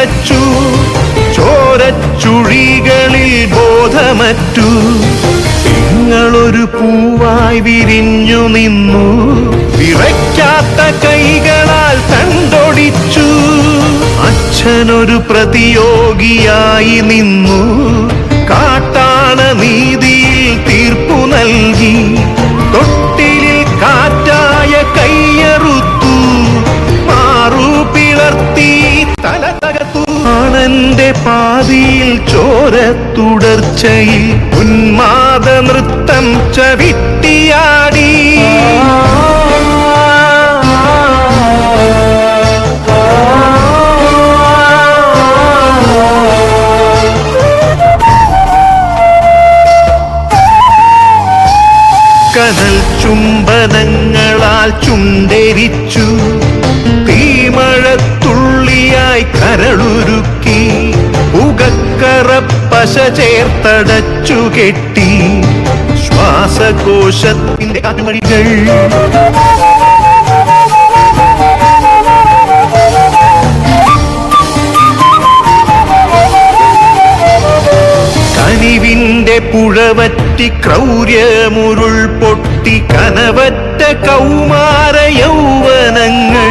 തിളച്ചു ചോരച്ചുഴികളിൽ ബോധമറ്റു. നിങ്ങളൊരു പൂവായി വിരിഞ്ഞു നിന്നു വിറയ്ക്കാത്ത കൈകളാൽ തണ്ടൊടിച്ചു. അച്ഛനൊരു പ്രതിയോഗിയായി നിന്നു കാട്ടാണ നീതിയിൽ തീർപ്പു നൽകി. ആണന്റെ പാതിയിൽ ചോര തുടർച്ചയിൽ ഉന്മാദ നൃത്തം ചവിട്ടിയാടി. കനൽ ചുംബനങ്ങളാൽ ചുണ്ടരിച്ചു ഉകക്കറ പശ ചേർത്തടച്ചു കെട്ടി ശ്വാസകോശത്തിന്റെ കാറ്റുവഴികൾ കനിവിന്റെ പുഴവറ്റി ക്രൗര്യമുരുൾ പൊട്ടി കനവറ്റ കൗമാര യൗവനങ്ങൾ.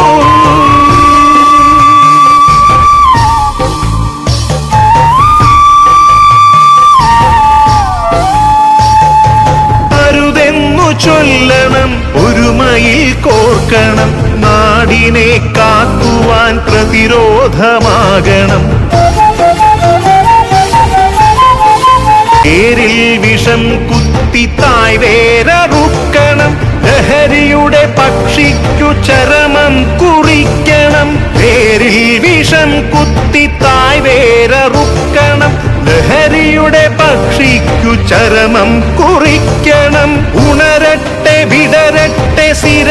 കോർക്കണം നാടിനെ കാക്കുവാൻ പ്രതിരോധമാകണം. പേരിൽ വിഷം കുത്തി തായ് വേരറുക്കണം ലഹരിയുടെ പക്ഷിക്കു ചരമം കുറിക്കണം. പേരിൽ വിഷം കുത്തി തായ് വേരറുക്കണം ലഹരിയുടെ പക്ഷിക്കു ചരമം കുറിക്കണം. ഉണരട്ടെ വിടരട്ടെ സിരകളിൽ